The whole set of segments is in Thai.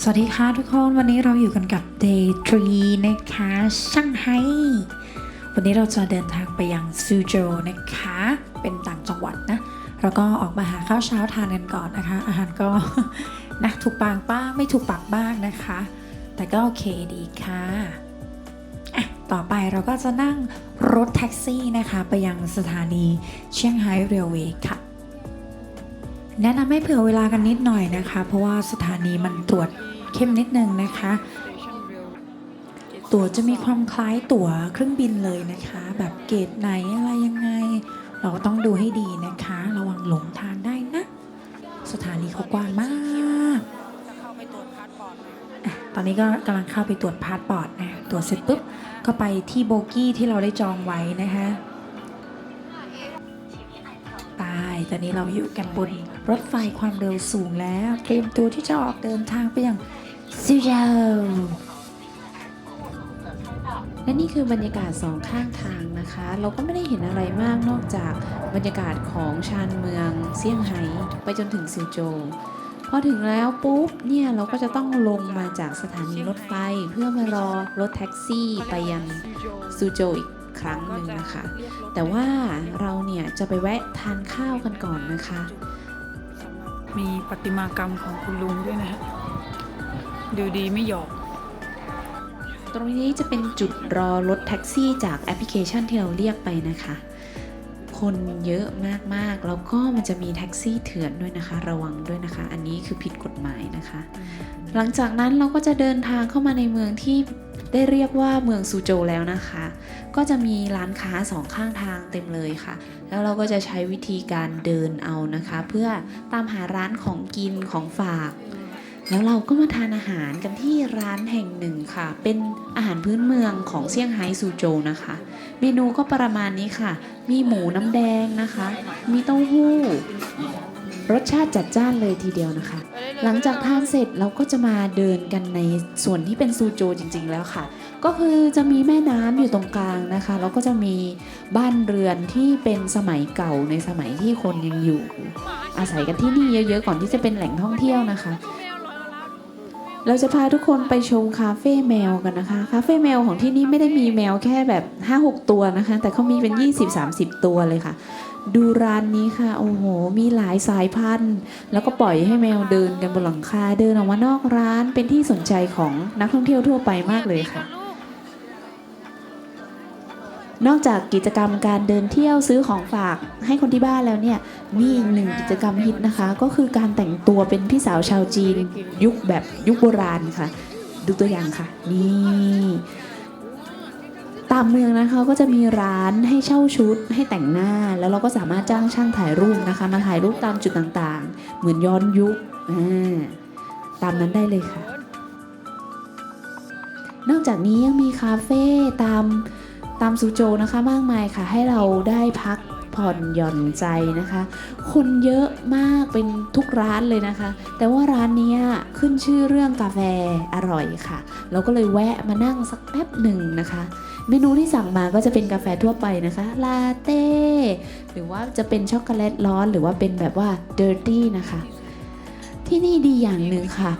สวัสดีค่ะทุกคนวันนี้เราอยู่กันกับ Day 3 นะคะช่างไฮวันนี้เราจะเดินทางไปยังซูโจนะคะ เป็นต่างจังหวัดนะ แล้วก็ออกมาหาข้าวเช้าทานกันก่อนนะคะ อาหารก็นะถูกปากบ้างไม่ถูกปากบ้างนะคะ แต่ก็โอเคดีค่ะอะต่อไปเราก็จะนั่งรถแท็กซี่นะคะ ไปยังสถานีเชียงไฮ้เรลเวย์ค่ะ แนะนำให้เผื่อเวลากันนิดหน่อยนะคะ เพราะว่าสถานีมันตรวจเข้มนิดนึงนะคะ ตั๋วจะมีความคล้ายตั๋วเครื่องบินเลยนะคะ แบบเกรดไหนอะไรยังไง เราก็ต้องดูให้ดีนะคะ ระวังหลงทางได้นะ สถานีเขากว้างมากตอนนี้ก็กำลังเข้าไปตรวจพาสปอร์ตนะ ตรวจเสร็จปุ๊บ ก็ไปที่โบกี้ที่เราได้จองไว้นะคะ ตอนนี้เราอยู่กันบนรถไฟความเร็วสูงแล้ว เตรียมตัวที่จะออกเดินทางไปย่างซิโจและนี่คือบรรยากาศสองข้างทางนะคะ เราก็ไม่ได้เห็นอะไรมากนอกจากบรรยากาศของชานเมืองเซี่ยงไฮ้ไปจนถึงซิวโจวพอถึงแล้วปุ๊บเนี่ยเราก็จะต้องลงมาจากสถานีรถไฟเพื่อมารอรถแท็กซี่ไปยังซูโจวอีก ครั้งหนึ่งนะคะ แต่ว่าเราเนี่ยจะไปแวะทานข้าวกันก่อนนะคะ มีประติมากรรมของคุณลุงด้วยนะฮะดูดีไม่หยอก ตรงนี้จะเป็นจุดรอรถแท็กซี่จากแอปพลิเคชันที่เราเรียกไปนะคะ คนเยอะมากๆ แล้วก็มันจะมีแท็กซี่เถื่อนด้วยนะคะ ระวังด้วยนะคะ อันนี้คือผิดกฎหมายนะคะ หลังจากนั้นเราก็จะเดินทางเข้ามาในเมืองที่ได้เรียกว่าเมืองซูโจวแล้วนะคะ ก็จะมีร้านค้าสองข้างทางเต็มเลยค่ะ แล้วเราก็จะใช้วิธีการเดินเอานะคะ เพื่อตามหาร้านของกินของฝาก แล้วเราก็มาทานอาหารกันที่ร้านแห่งหนึ่งค่ะ เป็นอาหารพื้นเมืองของเซี่ยงไฮ้ซูโจวนะคะ เมนูก็ประมาณนี้ค่ะ มีหมูน้ำแดงนะคะ มีเต้าหู้ รสชาติจัดจ้านเลยทีเดียวนะคะ หลังจากทานเสร็จเราก็จะมาเดินกันในส่วนที่เป็นซูโจวจริง ๆ แล้วค่ะ ก็คือจะมีแม่น้ำอยู่ตรงกลางนะคะ แล้วก็จะมีบ้านเรือนที่เป็นสมัยเก่าในสมัยที่คนยังอยู่ อาศัยกันที่นี่เยอะๆก่อนที่จะเป็นแหล่งท่องเที่ยวนะคะ เราจะพาทุกคนไปชมคาเฟ่แมวกันนะคะ คาเฟ่แมวของที่นี่ไม่ได้มีแมวแค่แบบ 5-6 ตัวนะคะ แต่เขามีเป็น 20-30 ตัวเลยค่ะ ดูร้านนี้ค่ะ โอ้โห มีหลายสายพันธุ์ แล้วก็ปล่อยให้แมวเดินกันบนหลังคา เดินออกมานอกร้าน เป็นที่สนใจของนักท่องเที่ยวทั่วไปมากเลยค่ะ นอกจากกิจกรรมการเดินเที่ยวซื้อของฝากให้คนที่บ้านแล้วเนี่ยมีอีกหนึ่งกิจกรรมฮิตนะคะ ก็คือการแต่งตัวเป็นพี่สาวชาวจีน ยุคแบบยุคโบราณค่ะ ดูตัวอย่างค่ะ นี่ตามเมืองนะคะก็จะมีร้านให้เช่าชุดให้แต่งหน้า แล้วเราก็สามารถจ้างช่างถ่ายรูปนะคะ มาถ่ายรูปตามจุดต่างๆ เหมือนย้อนยุคตามนั้นได้เลยค่ะ นอกจากนี้ยังมีคาเฟ่ตาม ตามซูโจนะคะมากมายค่ะ ให้เราได้พักผ่อนหย่อนใจนะคะ คนเยอะมากเป็นทุกร้านเลยนะคะ แต่ว่าร้านนี้ขึ้นชื่อเรื่องกาแฟอร่อยค่ะ เราก็เลยแวะมานั่งสักแป๊บหนึ่งนะคะ เมนูที่สั่งมาก็จะเป็นกาแฟทั่วไปนะคะลาเต้หรือว่าจะเป็นช็อกโกแลตร้อน หรือว่าเป็นแบบว่าเดอร์ตี้นะคะ ที่นี่ดีอย่างหนึ่งค่ะ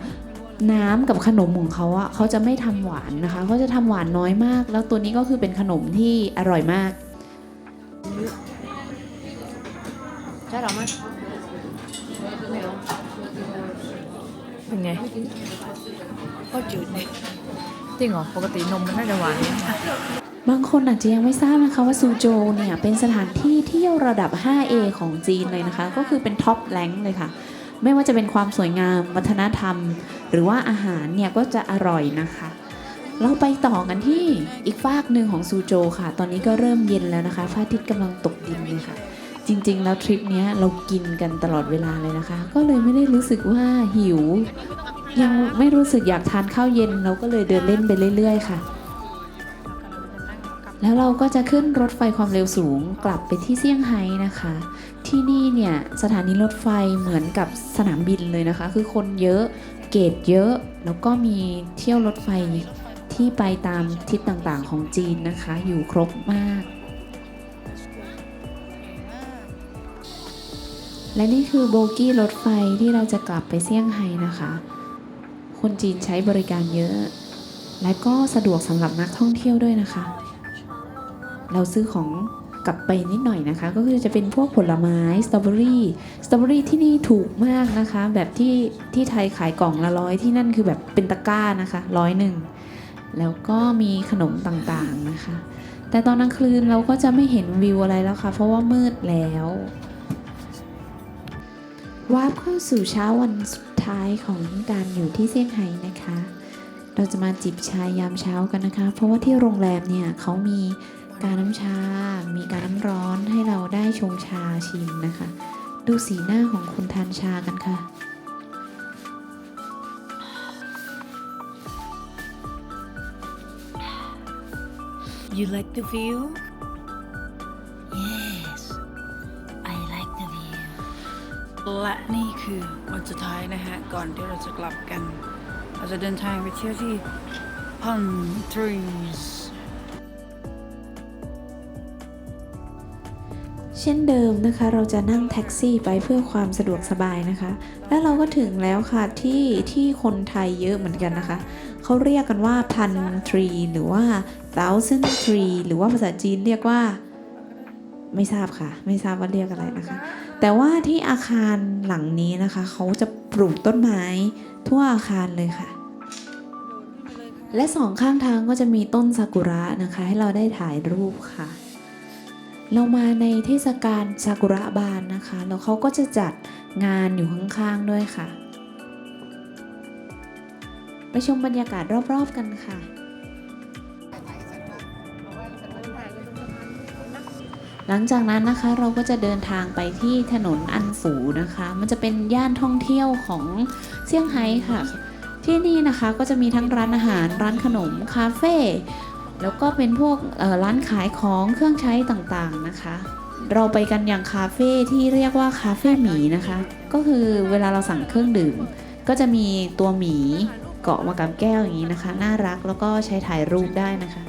น้ำกับขนมของเขาอะเขาจะไม่ทำหวานนะคะเขาจะทำหวานน้อยมาก แล้วตัวนี้ก็คือเป็นขนมที่อร่อยมากใช่หรอมั้ยเป็นไงก็จืดเลยจริงเหรอปกตินมมันน่าจะหวานเนี่ยบางคนอาจจะยังไม่ทราบนะคะว่าซูโจวเนี่ยเป็นสถานที่เที่ยวระดับ 5A ของจีนเลยนะคะ ก็คือเป็นท็อปแรงเลยค่ะ ไม่ว่าจะเป็นความสวยงาม วัฒนธรรม หรือว่าอาหารเนี่ยก็จะอร่อยนะคะ เราไปต่อกันที่อีกฟากหนึ่งของซูโจค่ะ ตอนนี้ก็เริ่มเย็นแล้วนะคะพระอาทิตย์กำลังตกดินเลยค่ะ จริงๆ แล้วทริปนี้เรากินกันตลอดเวลาเลยนะคะ ก็เลยไม่ได้รู้สึกว่าหิว ยังไม่รู้สึกอยากทานข้าวเย็นเราก็เลยเดินเล่นไปเรื่อย ๆ ค่ะแล้วเราก็จะขึ้นรถไฟความเร็วสูงกลับไปที่เซี่ยงไฮ้นะคะ ที่นี่เนี่ยสถานีรถไฟเหมือนกับสนามบินเลยนะคะ คือคนเยอะ เกตเยอะ แล้วก็มีเที่ยวรถไฟที่ไปตามทิศต่างๆของจีนนะคะ อยู่ครบมาก และนี่คือโบกี้รถไฟที่เราจะกลับไปเซี่ยงไฮ้นะคะ คนจีนใช้บริการเยอะ และก็สะดวกสำหรับนักท่องเที่ยวด้วยนะคะ เราซื้อของ กลับไปนิดหน่อยนะคะ ก็คือจะเป็นพวกผลไม้สตรอเบอรี่สตรอเบอรี่ที่นี่ถูกมากนะคะ แบบที่ที่ไทยขายกล่องละร้อยที่นั่นคือแบบเป็นตะกร้านะคะร้อยหนึ่งแล้วก็มีขนมต่างๆนะคะ แต่ตอนกลางคืนเราก็จะไม่เห็นวิวอะไรแล้วค่ะ เพราะว่ามืดแล้ววาร์ปเข้าสู่เช้าวันสุดท้ายของการอยู่ที่เซี่ยงไฮ้นะคะ เราจะมาจิบชายยามเช้ากันนะคะ เพราะว่าที่โรงแรมเนี่ยเขามี การน้ำชา มีการน้ำร้อนให้เราได้ชงชาชิมนะคะ ดูสีหน้าของคนทานชากันค่ะ You like the view? Yes, I like the view. และนี่คือวันสุดท้ายนะฮะ ก่อนที่เราจะกลับกัน เราจะเดินทางไปเที่ยวที่พัน เช่นเดิมนะคะ เราจะนั่งแท็กซี่ไปเพื่อความสะดวกสบายนะคะ แล้วเราก็ถึงแล้วค่ะที่ที่คนไทยเยอะเหมือนกันนะคะ เขาเรียกกันว่าพันทรีหรือว่า thousand tree หรือว่าภาษาจีนเรียกว่า ไม่ทราบค่ะ ไม่ทราบว่าเรียกอะไรนะคะ แต่ว่าที่อาคารหลังนี้นะคะ เขาจะปลูกต้นไม้ทั่วอาคารเลยค่ะและสองข้างทางก็จะมีต้นซากุระนะคะ ให้เราได้ถ่ายรูปค่ะ เรามาในเทศกาลซากุระบานนะคะ แล้วเขาก็จะจัดงานอยู่ข้างๆด้วยค่ะ ไปชมบรรยากาศรอบๆกันค่ะหลังจากนั้นนะคะเราก็จะเดินทางไปที่ถนนอันฝูนะคะ มันจะเป็นย่านท่องเที่ยวของเซี่ยงไฮ้ค่ะ ที่นี่นะคะก็จะมีทั้งร้านอาหาร ร้านขนม คาเฟ่ แล้วก็เป็นพวกร้านขายของเครื่องใช้ต่างๆนะคะ เราไปกันอย่างคาเฟ่ที่เรียกว่าคาเฟ่หมีนะคะ ก็คือเวลาเราสั่งเครื่องดื่ม ก็จะมีตัวหมีเกาะมากับแก้วอย่างนี้นะคะ น่ารักแล้วก็ใช้ถ่ายรูปได้นะคะ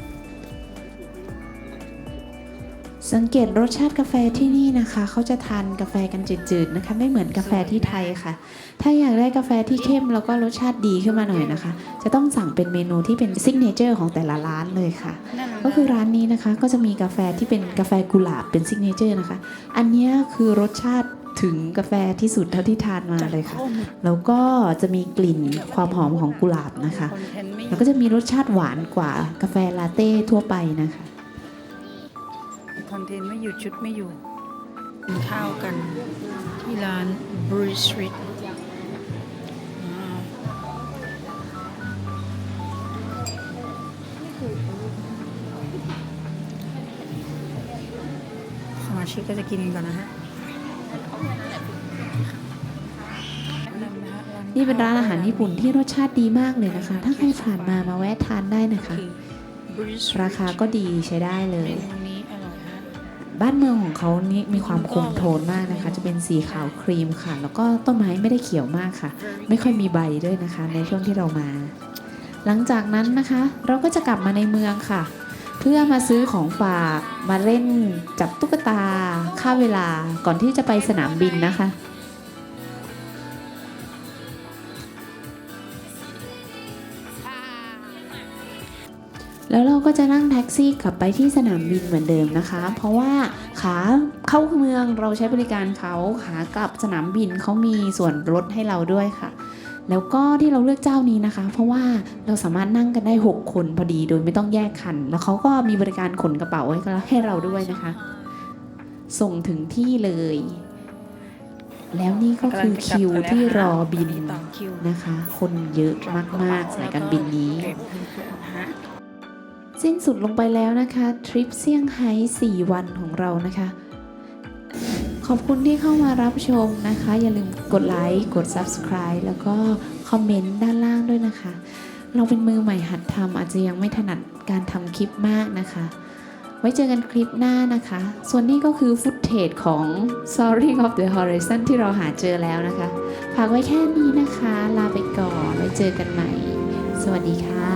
สังเกตรสชาติกาแฟที่นี่นะคะเขาจะทานกาแฟกันจืดๆนะคะ ไม่เหมือนกาแฟที่ไทยค่ะ ถ้าอยากได้กาแฟที่เข้มแล้วก็รสชาติดีขึ้นมาหน่อยนะคะ จะต้องสั่งเป็นเมนูที่เป็นซิกเนเจอร์ของแต่ละร้านเลยค่ะ ก็คือร้านนี้นะคะก็จะมีกาแฟที่เป็นกาแฟกุหลาบเป็นซิกเนเจอร์นะคะ อันเนี้ยคือรสชาติถึงกาแฟที่สุดเท่าที่ทานมาเลยค่ะ แล้วก็จะมีกลิ่นความหอมของกุหลาบนะคะคอนเทนต์ไม่แล้วก็จะมีรสชาติหวานกว่ากาแฟลาเต้ทั่วไปนะคะค อนเทนต์ไม่หยุดชุดไม่อยู่กินข้าวกันที่ร้าน Bruce Street สมาชิกก็จะกินกันก่อนนะฮะนี่เป็นร้านอาหารญี่ปุ่นที่รสชาติดีมากเลยนะคะ ถ้าใครผ่านมามาแวะทานได้นะคะ ราคาก็ดีใช้ได้เลย บ้านเมืองของเขานี่มีความคมโทนมากนะคะ จะเป็นสีขาวครีมค่ะ แล้วก็ต้นไม้ไม่ได้เขียวมากค่ะ ไม่ค่อยมีใบด้วยนะคะ ในช่วงที่เรามา หลังจากนั้นนะคะ เราก็จะกลับมาในเมืองค่ะ เพื่อมาซื้อของฝากมาเล่นจับตุ๊กตา ค่าเวลาก่อนที่จะไปสนามบินนะคะ แล้วเราก็จะนั่งแท็กซี่กลับไปที่สนามบินเหมือนเดิมนะคะ เพราะว่าขาเข้าเมืองเราใช้บริการเขาขากลับสนามบินเขามีส่วนลดให้เราด้วยค่ะ แล้วก็ที่เราเลือกเจ้านี้นะคะ เพราะว่าเราสามารถนั่งกันได้ 6 คนพอดีโดยไม่ต้องแยกคัน แล้วเขาก็มีบริการขนกระเป๋าให้ให้เราด้วยนะคะ ส่งถึงที่เลย แล้วนี่ก็คือคิวที่รอบินนะคะ คนเยอะมากๆสายการบินนี้ สิ้นสุดลงไปแล้วนะคะทริปเซี่ยงไฮ้4วันของเรานะคะ ขอบคุณที่เข้ามารับชมนะคะ อย่าลืมกดไลค์กด Subscribe แล้วก็คอมเมนต์ด้านล่างด้วยนะคะ เราเป็นมือใหม่หัดทำอาจจะยังไม่ถนัดการทำคลิปมากนะคะ ไว้เจอกันคลิปหน้านะคะ ส่วนนี้ก็คือฟุตเทจของ Soaring of the Horizon ที่เราหาเจอแล้วนะคะฝากไว้แค่นี้นะคะ ลาไปก่อนไว้เจอกันใหม่ สวัสดีค่ะ